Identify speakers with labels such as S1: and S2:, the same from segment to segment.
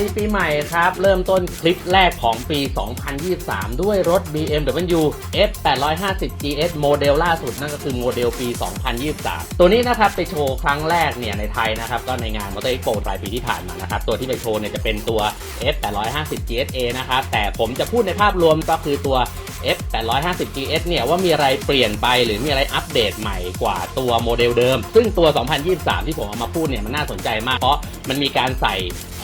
S1: ดีปีใหม่ครับ เริ่มต้นคลิปแรกของปี 2023 ด้วยรถ BMW F 850 GS โมเดลล่าสุดนั่นก็คือโมเดลปี 2023 ตัวนี้นะครับไปโชว์ครั้งแรกเนี่ยในไทยนะครับก็ในงาน Motor Expo ปลายปีที่ผ่านมานะครับตัวที่ไปโชว์เนี่ยจะเป็นตัว F 850 GSA นะครับแต่ผมจะพูดในภาพรวมก็คือตัว F 850 GS เนี่ยว่ามีอะไรเปลี่ยนไปหรือมีอะไรอัปเดตใหม่กว่าตัวโมเดลเดิม ซึ่งตัว 2023 ที่ผมเอามาพูดเนี่ยมันน่าสนใจมากเพราะมันมีการใส่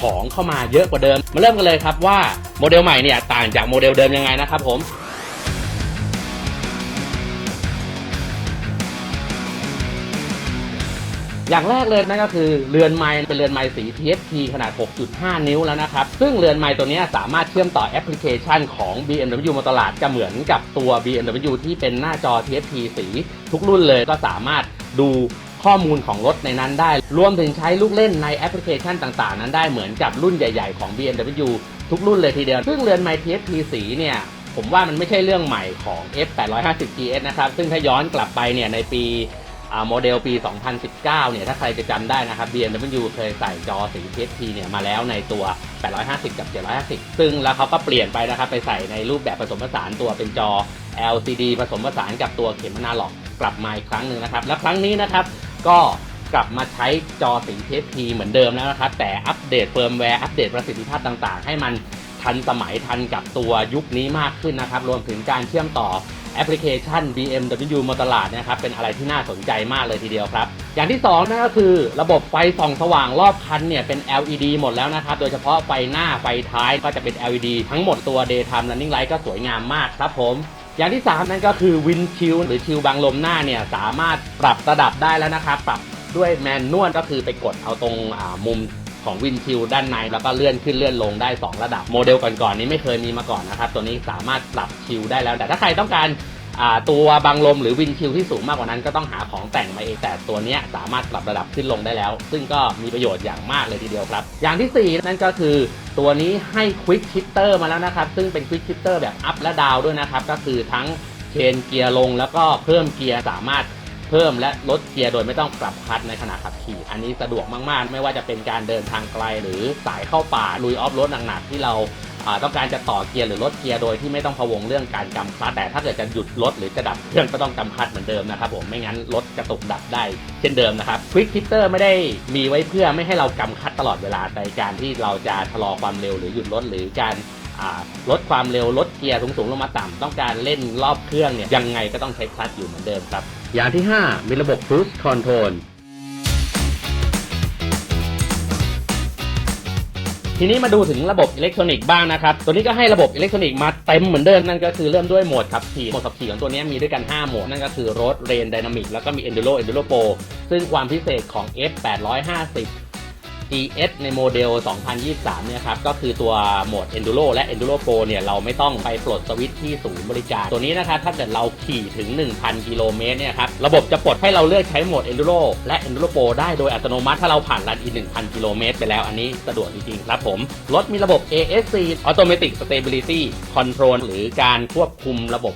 S1: ของเข้ามาเยอะกว่าเดิม มาเริ่มกันเลยครับว่าโมเดลใหม่เนี่ยต่างจากโมเดลเดิมยังไงนะครับผมอย่างแรกเลยนั่นก็คือเรือนไม้เป็นเรือนไม้สี TFT ขนาด 6.5 นิ้วแล้วนะครับ ซึ่งเรือนไม้ตัวนี้สามารถเชื่อมต่อแอปพลิเคชันของ BMW มาตลาดจะเหมือนกับตัว BMW ที่เป็นหน้าจอ TFT สีทุกรุ่นเลยก็สามารถดู ข้อมูลของรถในนั้นได้ รวมถึงใช้ลูกเล่นในแอปพลิเคชันต่างๆ นั้นได้เหมือนกับรุ่นใหญ่ๆของ BMW ทุกรุ่นเลยทีเดียว ซึ่งเรือนไม TFT สีเนี่ยผมว่ามันไม่ใช่เรื่องใหม่ของ F 850 GS นะครับ ซึ่งถ้าย้อนกลับไปเนี่ยในปีโมเดลปี 2019 เนี่ย ถ้าใครจะจำได้นะครับ BMW เคยใส่จอสี TFT เนี่ยมาแล้วในตัว 850 กับ 750 ซึ่งแล้วเขาก็เปลี่ยนไปนะครับ ไปใส่ในรูปแบบผสมผสานตัวเป็นจอ LCD ผสมผสานกับตัวเข็มอนาล็อกกลับมาอีกครั้งหนึ่งนะครับ และครั้งนี้นะครับ ก็กลับมาใช้จอสี TFT เหมือนเดิมแล้วนะครับ แต่อัปเดตเฟิร์มแวร์ อัปเดตประสิทธิภาพต่างๆ ให้มันทันสมัยทันกับตัวยุคนี้มากขึ้นนะครับ รวมถึงการเชื่อมต่อแอปพลิเคชัน BMW มาตลาดนะครับ เป็นอะไรที่น่าสนใจมากเลยทีเดียวครับ อย่างที่ 2 นั่นก็คือระบบไฟส่องสว่างรอบคันเนี่ย เป็น LED หมดแล้วนะครับ โดยเฉพาะไฟหน้าไฟท้ายก็จะเป็น LED ทั้งหมดตัว Daytime Running Light ก็สวยงามมากครับผม อย่างที่ 3 นั่นก็คือวินชิลหรือชิลบังลมหน้าเนี่ยสามารถปรับระดับได้แล้วนะครับปรับด้วยแมนนวลก็คือไปกดเอาตรงมุมของวินชิลด้านในแล้วก็เลื่อนขึ้นเลื่อนลงได้ 2 ระดับโมเดลก่อนๆนี้ไม่เคยมีมาก่อนนะครับ ตัวนี้สามารถปรับชิลได้แล้ว แต่ถ้าใครต้องการ ตัวบังลมหรือวินชิลที่สูงมากกว่านั้นก็ต้องหาของแต่งมาเองแต่ตัวนี้สามารถปรับระดับขึ้นลงได้แล้ว ซึ่งก็มีประโยชน์อย่างมากเลยทีเดียวครับ อย่างที่ 4 นั่นก็คือตัวนี้ให้ควิกชิปเตอร์มาแล้วนะครับ ซึ่งเป็นควิกชิปเตอร์แบบอัพและดาวด้วยนะครับ ก็คือทั้งเชนเกียร์ลงแล้วก็เพิ่มเกียร์สามารถ เพิ่มและลดเกียร์โดยไม่ต้องปรับคลัตช์ในขณะขับขี่ อันนี้สะดวกมาก ๆ ไม่ว่าจะเป็นการเดินทางไกลหรือสายเข้าป่าลุยออฟโรดหนัก ๆ ที่เราต้องการจะต่อเกียร์หรือลดเกียร์โดยที่ไม่ต้องพะวงเรื่องการกำคลัตแต่ถ้าเกิดจะหยุดรถหรือจะดับเครื่องก็ต้องกำคลัตเหมือนเดิมนะครับผมไม่งั้นรถกระตกดับได้เช่นเดิมนะครับ Quick Shifter ไม่ได้มีไว้เพื่อไม่ให้เรากำคลัตตลอดเวลาในการที่เราจะชะลอความเร็วหรือหยุดรถหรือการลดความเร็วลดเกียร์สูงๆลงมาต่ำต้องการเล่นรอบเครื่องเนี่ยยังไงก็ต้องใช้คลัตอยู่เหมือนเดิมครับอย่างที่ 5 มีระบบ Cruise Control ทีนี้มาดูถึงระบบอิเล็กทรอนิกส์บ้างนะครับ ตัวนี้ก็ให้ระบบอิเล็กทรอนิกส์มาเต็มเหมือนเดิม นั่นก็คือเริ่มด้วยโหมดขับขี่ โหมดขับขี่ของตัวนี้มีด้วยกัน 5 โหมด นั่นก็คือ Road Rain Dynamic แล้วก็มี Enduro Enduro Pro ซึ่งความพิเศษของ F850 ES ในโมเดล 2023 เนี่ยครับ ก็คือตัวโหมด Enduro และ Enduro Pro เนี่ย เราไม่ต้องไปปลดสวิตช์ที่ศูนย์บริการ ตัวนี้นะครับ ถ้าเกิดเราขี่ถึง 1,000 กิโลเมตรเนี่ยครับ ระบบจะปลดให้เราเลือกใช้โหมด Enduro และ Enduro Pro ได้โดยอัตโนมัติ ถ้าเราผ่านรันอี1,000 กิโลเมตรไปแล้ว อันนี้สะดวกจริงๆ ครับผม รถมีระบบ ASC Automatic Stability Control หรือการควบคุมระบบ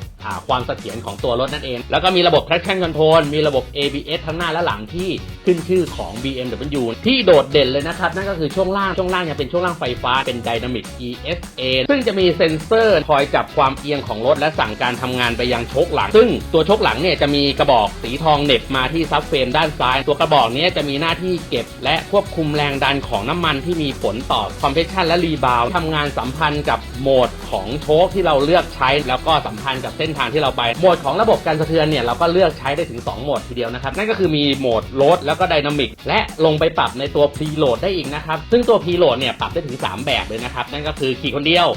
S1: ความเสถียรของตัวรถนั่นเอง แล้วก็มีระบบ traction control มีระบบ ABS ทั้งหน้าและหลังที่ขึ้นชื่อของ BMW ที่โดดเด่นเลยนะครับ นั่นก็คือช่วงล่าง ช่วงล่างยังเป็นช่วงล่างไฟฟ้าเป็น Dynamic ESA ซึ่งจะมีเซ็นเซอร์คอยจับความเอียงของรถ และสั่งการทำงานไปยังโชคหลัง ซึ่งตัวโชคหลังเนี่ยจะมีกระบอกสีทองเน็บมาที่ซับเฟรมด้านซ้าย ตัวกระบอกนี้จะมีหน้าที่เก็บ และควบคุมแรงดันของน้ำมันที่มีผลต่อคอมเพรสชันและรีบาวทำงานสัมพันธ์กับโหมดของโชคที่เราเลือกใช้ แล้วก็สัมพันธ์กับเส้นทางที่เราไป โหมดของระบบการสะเทือนเนี่ยเราก็เลือกใช้ได้ถึง 2 โหมดทีเดียวนะครับ นั่นก็คือมีโหมดโลดแล้วก็ไดนามิกและลงไปปรับในตัวพีโหลดได้อีกนะครับ ซึ่งตัวพีโหลดเนี่ยปรับได้ถึง 3 แบบเลยนะครับ นั่นก็คือขี่คนเดียว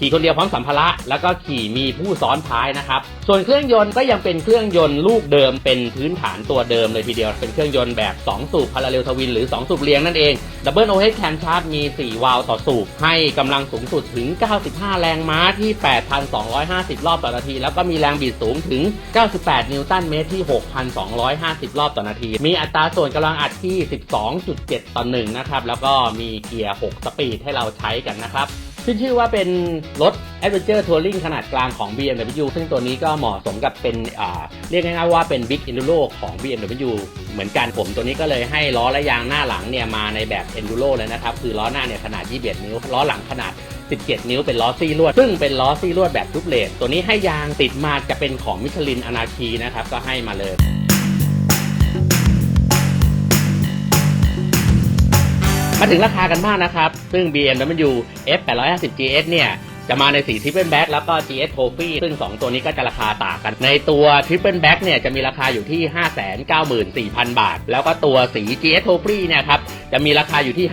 S1: ขี่คนเดียวพร้อมสัมภาระแล้วก็ขี่มีผู้ซ้อนท้ายนะครับ ส่วนเครื่องยนต์ก็ยังเป็นเครื่องยนต์ลูกเดิมเป็นพื้นฐานตัวเดิมเลยทีเดียว เป็นเครื่องยนต์แบบ 2 สูบพาราเรลทวินหรือ 2 สูบเรียงนั่นเองดับเบิลโอเฮดแคมชาร์จมี 4 วาล์วต่อสูบ ให้กำลังสูงสุดถึง 95 แรงม้าที่ 8,250 รอบต่อนาที แล้วก็มีแรงบิดสูงถึง 98 นิวตันเมตรที่ 6,250 รอบต่อนาที มีอัตราส่วนกำลังอัดที่ 12.7 ต่อ1นะครับแล้วก็มีเกียร์ 6 สปีดให้เราใช้กันนะครับ ขึ้นชื่อว่าเป็นรถ Adventure Touring ขนาดกลางของ BMW ซึ่งตัวนี้ก็เหมาะสมกับเป็นเรียกง่ายๆว่าเป็น Big Enduro ของ BMW เหมือนกันผมตัวนี้ก็เลยให้ล้อและยางหน้าหลังเนี่ยมาในแบบ Enduro เลยนะครับ คือล้อหน้าเนี่ยขนาด 21 นิ้ว ล้อหลังขนาด 17 นิ้วเป็นล้อซี่ลวด ซึ่งเป็นล้อซี่ลวดแบบทุบเลทตัวนี้ให้ยางติดมาจะเป็นของมิชลินอนาคีนะครับก็ให้มาเลย มาถึงราคากันบ้างนะครับ ซึ่ง BMW F 850 GS เนี่ยจะมาในสี Triple Black แล้วก็ GS Trophy ซึ่ง 2 ตัวนี้ก็จะราคาต่างกัน ในตัว Triple Black เนี่ยจะมีราคาอยู่ที่ 594,000 บาท แล้วก็ตัวสี GS Trophy เนี่ยครับจะมีราคาอยู่ที่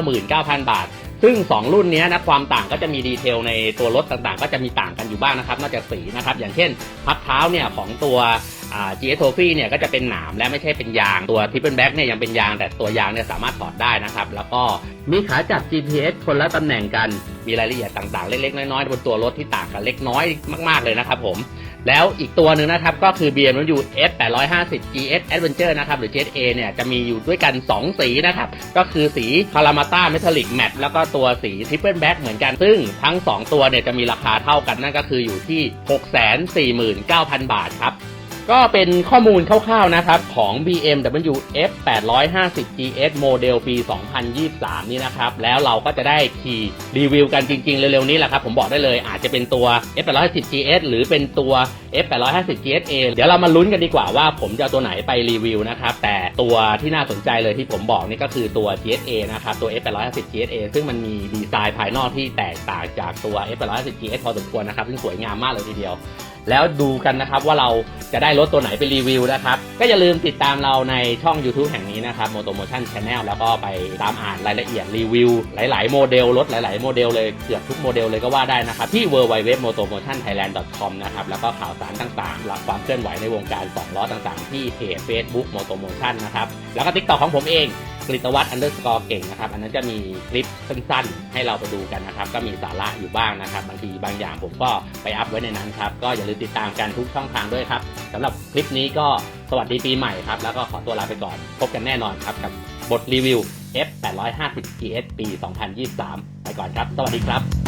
S1: 599,000 บาท ซึ่ง 2 รุ่นนี้นะความต่างก็จะมีดีเทลในตัวรถต่างๆ ก็จะมีต่างกันอยู่บ้างนะครับ นอกจากสีนะครับ อย่างเช่น พักเท้าเนี่ยของตัว GS Trophy เนี่ยก็จะเป็นหนามและไม่ใช่เป็นยางตัว Triple Black เนี่ยยังเป็นยางแต่ตัวยางเนี่ยสามารถถอดได้นะครับ แล้วก็มีขาจับ GPS คนละตำแหน่งกันมีรายละเอียดต่างๆ เล็กๆ น้อยๆบนตัวรถที่ต่างกันเล็กน้อยมากๆเลยนะครับผม แล้วอีกตัวหนึ่งนะครับก็คือ BMW S 850 GS Adventure นะครับหรือ GSA เนี่ยจะมีอยู่ด้วยกัน 2 สีนะครับ ก็คือสีคาร์มาต้าเมทัลลิกแมทแล้วก็ตัวสีทริปเปิลแบ็กเหมือนกัน ซึ่งทั้ง 2 ตัวเนี่ยจะมีราคาเท่ากันนั่นก็คืออยู่ที่ 649,000 บาทครับ ก็เป็นข้อมูลคร่าวๆนะครับของ BMW F 850 GS โมเดลปี 2023 นี่นะครับ แล้วเราก็จะได้ขี่รีวิวกันจริงๆ เร็วๆ นี้แหละครับ ผมบอกได้เลยอาจจะเป็นตัว F 850 GS หรือเป็นตัว F 850 GSA เดี๋ยวเรามาลุ้นกันดีกว่าว่าผมจะเอาตัวไหนไปรีวิวนะครับ แต่ตัวที่น่าสนใจเลยที่ผมบอกนี่ก็คือตัว GSA นะครับ ตัว F 850 GSA ซึ่งมันมีดีไซน์ภายนอกที่แตกต่างจากตัว F 850 GS พอสมควรนะครับ ซึ่งสวยงามมากเลยทีเดียว แล้วดูกันนะครับว่าเราจะได้รถตัวไหนไปรีวิวนะครับ ก็อย่าลืมติดตามเราในช่อง YouTube แห่งนี้นะครับ Motomotion Channel แล้วก็ไปตามอ่านรายละเอียดรีวิว หลาย ๆ โมเดลรถหลาย ๆ โมเดลเลยเกือบทุกโมเดลเลยก็ว่าได้นะครับที่ www.motomotionthailand.com นะครับแล้วก็ข่าวสารต่างๆหลักความเคลื่อนไหวในวงการสองล้อต่างๆ ที่เพจ Facebook Motomotion นะครับ แล้วก็ TikTok ของผมเองกฤตวัฒน์อันเดอร์สกอร์เก่งนะครับ อันนั้นจะมีคลิปสั้นๆ ให้เราไปดูกันนะครับ ก็มีสาระอยู่บ้างนะครับ บางทีบางอย่างผมก็ไปอัพไว้ในนั้นครับ ก็อย่าลืมติดตามกันทุกช่องทางด้วยครับสำหรับคลิปนี้ก็สวัสดีปีใหม่ครับ แล้วก็ขอตัวลาไปก่อน พบกันแน่นอนครับกับบทรีวิว F 850 GS ปี 2023 ไปก่อนครับ สวัสดีครับ